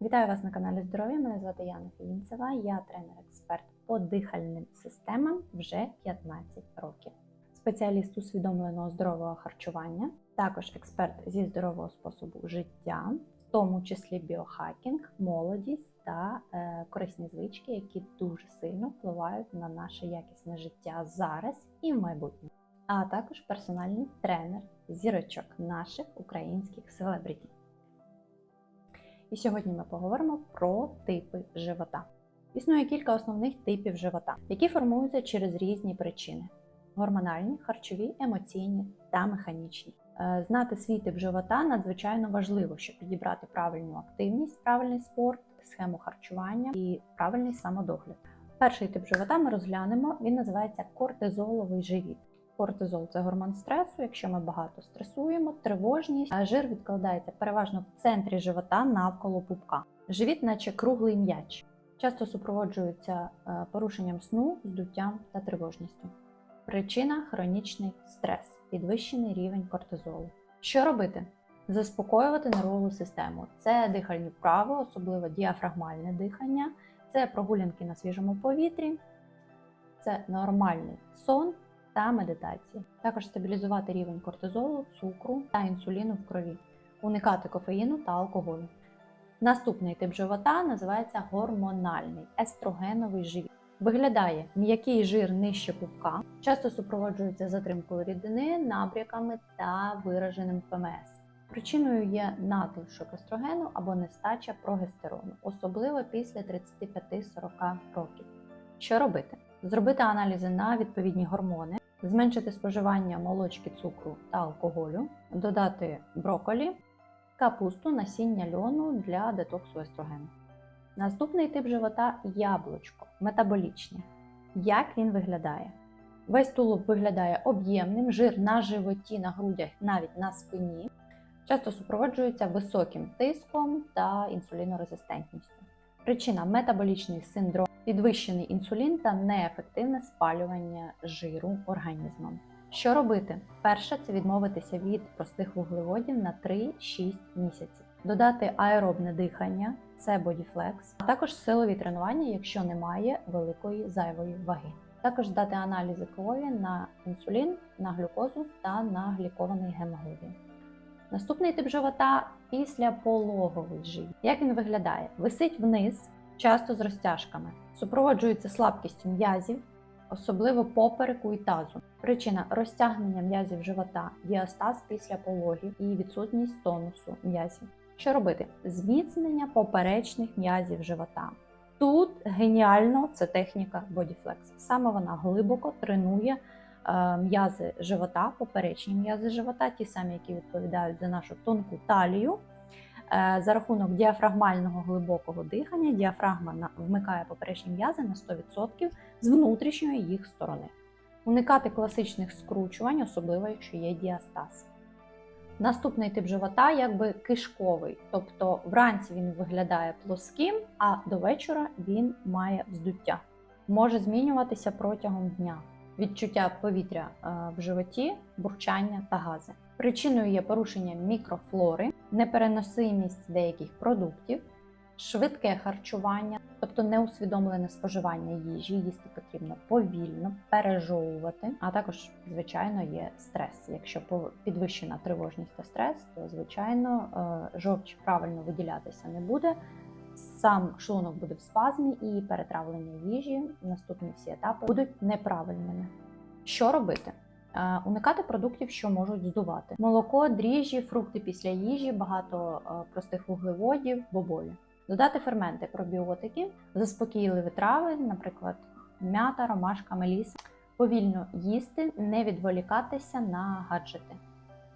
Вітаю вас на каналі Здоров'я. Мене звати Яна Філінцева. Я тренер-експерт по дихальним системам вже 15 років. Спеціаліст усвідомленого здорового харчування, також експерт зі здорового способу життя, в тому числі біохакінг, молодість та е, корисні звички, які дуже сильно впливають на наше якісне життя зараз і в майбутньому. А також персональний тренер зірочок наших українських селебритів. І сьогодні ми поговоримо про типи живота. Існує кілька основних типів живота, які формуються через різні причини: гормональні, харчові, емоційні та механічні. Е, Знати свій тип живота надзвичайно важливо, щоб підібрати правильну активність, правильний спорт, схему харчування і правильний самодогляд. Перший тип живота ми розглянемо. Він називається кортизоловий живіт. Кортизол це гормон стресу. Якщо ми багато стресуємо, тривожність, а жир відкладається переважно в центрі живота навколо пупка. Живіт, наче круглий м'яч, часто супроводжується е, порушенням сну, здуттям та тривожністю. Причина хронічний стрес, підвищений рівень кортизолу. Що робити? Заспокоювати нервову систему. Це дихальні вправи, особливо діафрагмальне дихання, це прогулянки на свіжому повітрі, це нормальний сон та медитації. Також стабілізувати рівень кортизолу, цукру та інсуліну в крові, уникати кофеїну та алкоголю. Наступний тип живота називається гормональний естрогеновий живіт. Виглядає м'який жир нижче пупка, часто супроводжується затримкою рідини, набряками та вираженим ПМС. Причиною є надлишок естрогену або нестача прогестерону, особливо після 35-40 років. Що робити? Зробити аналізи на відповідні гормони, зменшити споживання молочки, цукру та алкоголю, додати броколі, капусту, насіння льону для детоксу естрогену. Наступний тип живота яблучко, метаболічне. Як він виглядає? Весь тулуб виглядає об'ємним, жир на животі, на грудях, навіть на спині, часто супроводжується високим тиском та інсулінорезистентністю. Причина метаболічний синдром, підвищений інсулін та неефективне спалювання жиру організмом. Що робити? Перше це відмовитися від простих вуглеводів на 3-6 місяців, додати аеробне дихання, це бодіфлекс, а також силові тренування, якщо немає великої зайвої ваги. Також здати аналізи крові на інсулін, на глюкозу та на глікований гемоглобін. Наступний тип живота післяпологовий живіт. Як він виглядає? Висить вниз, часто з розтяжками, супроводжується слабкістю м'язів, особливо попереку і тазу. Причина розтягнення м'язів живота, діастаз після пологів і відсутність тонусу м'язів. Що робити? Зміцнення поперечних м'язів живота. Тут геніально це техніка Bodyflex. Саме вона глибоко тренує е, м'язи живота, поперечні м'язи живота, ті самі, які відповідають за нашу тонку талію. Е, За рахунок діафрагмального глибокого дихання, діафрагма вмикає поперечні м'язи на 100% з внутрішньої їх сторони. Уникати класичних скручувань, особливо якщо є діастаз. Наступний тип живота якби кишковий, тобто вранці він виглядає плоским, а до вечора він має вздуття. Може змінюватися протягом дня. Відчуття повітря е, в животі, бурчання та гази. Причиною є порушення мікрофлори, непереносимість деяких продуктів, швидке харчування, тобто неусвідомлене споживання їжі, їсти потрібно повільно, пережовувати, а також, звичайно, є стрес. Якщо підвищена тривожність та стрес, то звичайно е, жовч правильно виділятися не буде. Сам шлунок буде в спазмі і перетравлення їжі, наступні всі етапи будуть неправильними. Що робити? Е, Уникати продуктів, що можуть здувати: молоко, дріжджі, фрукти після їжі, багато е, простих вуглеводів, бобові. Додати ферменти, пробіотики, заспокійливі трави, наприклад, м'ята, ромашка, меліса. Повільно їсти, не відволікатися на гаджети.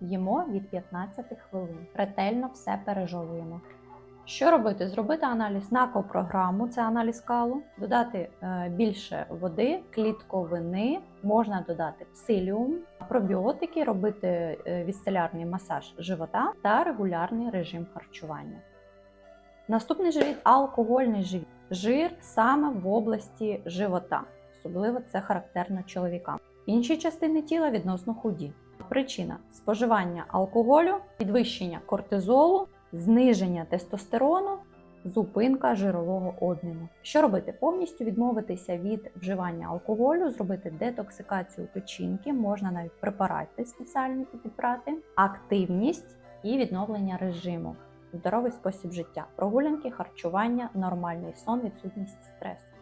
Їмо від 15 хвилин. Ретельно все пережовуємо. Що робити? Зробити аналіз на копрограму, це аналіз калу, додати е, більше води, клітковини, можна додати псиліум, пробіотики, робити е, вісцелярний масаж живота та регулярний режим харчування. Наступний живіт алкогольний живіт. Жир саме в області живота. Особливо це характерно чоловікам. Інші частини тіла відносно худі. Причина споживання алкоголю, підвищення кортизолу, зниження тестостерону зупинка жирового обміну. Що робити? Повністю відмовитися від вживання алкоголю, зробити детоксикацію печінки, можна навіть препарати спеціальні підібрати, активність і відновлення режиму, здоровий спосіб життя, прогулянки, харчування, нормальний сон, відсутність стресу.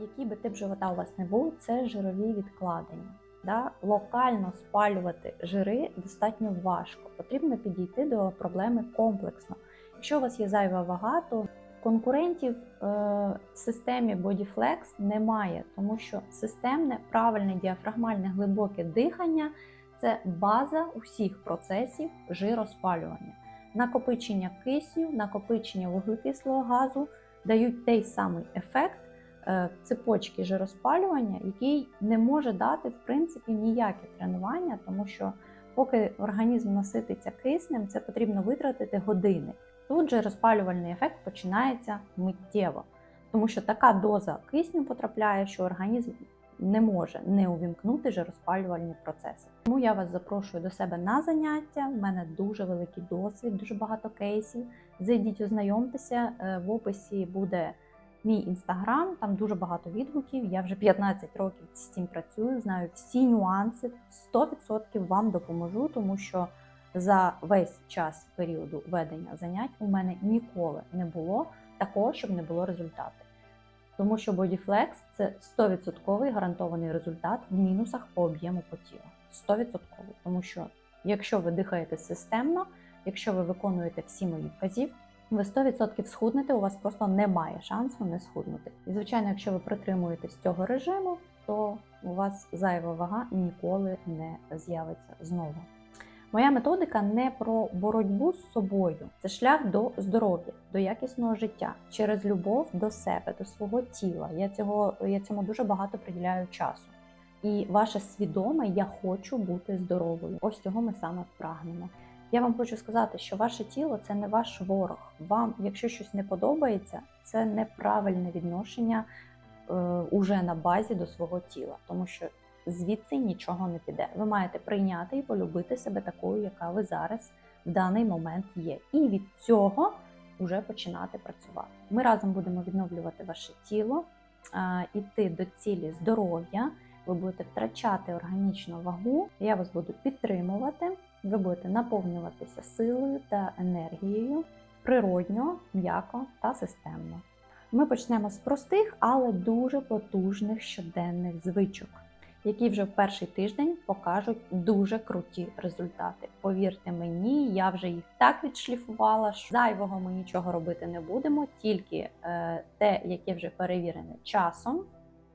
Який би тип живота у вас не був, це жирові відкладення. Да? Локально спалювати жири достатньо важко. Потрібно підійти до проблеми комплексно. Якщо у вас є зайва вага, то конкурентів е, в системі BodyFlex немає, тому що системне, правильне діафрагмальне глибоке дихання це база усіх процесів жироспалювання. Накопичення кисню, накопичення вуглекислого газу дають той самий ефект цепочки жироспалювання, який не може дати в принципі ніяке тренування, тому що поки організм насититься киснем, це потрібно витратити години. Тут же розпалювальний ефект починається миттєво, тому що така доза кисню потрапляє, що організм не може не увімкнути жироспалювальні процеси. Тому я вас запрошую до себе на заняття. У мене дуже великий досвід, дуже багато кейсів. Зайдіть, ознайомтеся. Е, В описі буде мій інстаграм, там дуже багато відгуків. Я вже 15 років з цим працюю, знаю всі нюанси. 100% вам допоможу, тому що за весь час періоду ведення занять у мене ніколи не було такого, щоб не було результату. Тому що BodyFlex – це 100% гарантований результат в мінусах по об'єму по тілу. 100%. Тому що якщо ви дихаєте системно, якщо ви виконуєте всі мої вказівки, ви 100% схуднете, у вас просто немає шансу не схуднути. І звичайно, якщо ви притримуєтесь цього режиму, то у вас зайва вага ніколи не з'явиться знову. Моя методика не про боротьбу з собою, це шлях до здоров'я, до якісного життя через любов до себе, до свого тіла. Я цього я цьому дуже багато приділяю часу. І ваше свідоме я хочу бути здоровою. Ось цього ми саме прагнемо. Я вам хочу сказати, що ваше тіло це не ваш ворог. Вам, якщо щось не подобається, це неправильне відношення е, уже на базі до свого тіла, тому що звідси нічого не піде. Ви маєте прийняти і полюбити себе такою, яка ви зараз в даний момент є. І від цього вже починати працювати. Ми разом будемо відновлювати ваше тіло, іти до цілі здоров'я. Ви будете втрачати органічну вагу, я вас буду підтримувати, ви будете наповнюватися силою та енергією природньо, м'яко та системно. Ми почнемо з простих, але дуже потужних щоденних звичок які вже в перший тиждень покажуть дуже круті результати. Повірте мені, я вже їх так відшліфувала, що зайвого ми нічого робити не будемо, тільки е, те, яке вже перевірене часом,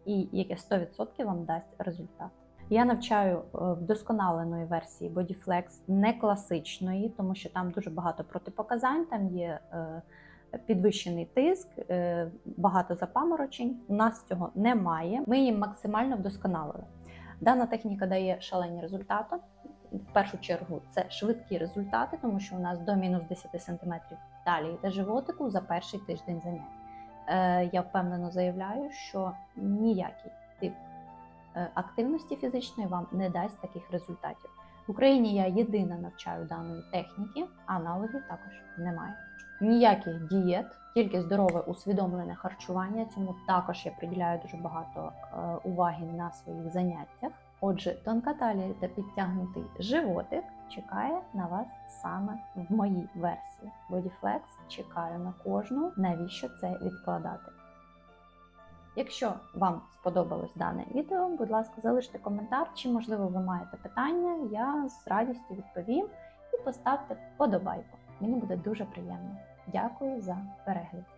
і яке 100% вам дасть результат. Я навчаю е, вдосконаленої версії BodyFlex, не класичної, тому що там дуже багато протипоказань, там є. Е, підвищений тиск, е, багато запаморочень. У нас цього немає. Ми її максимально вдосконалили. Дана техніка дає шалені результати. В першу чергу це швидкі результати, тому що у нас до мінус 10 см талії та животику за перший тиждень занять. Я впевнено заявляю, що ніякий тип активності фізичної вам не дасть таких результатів. В Україні я єдина навчаю даної техніки, аналогів також немає. Ніяких дієт, тільки здорове усвідомлене харчування. Цьому також я приділяю дуже багато е, уваги на своїх заняттях. Отже, тонка талія та підтягнутий животик чекає на вас саме в моїй версії. BodyFlex чекаю на кожну, навіщо це відкладати. Якщо вам сподобалось дане відео, будь ласка, залиште коментар, чи, можливо, ви маєте питання, я з радістю відповім і поставте вподобайку. Мені буде дуже приємно. Дякую за перегляд.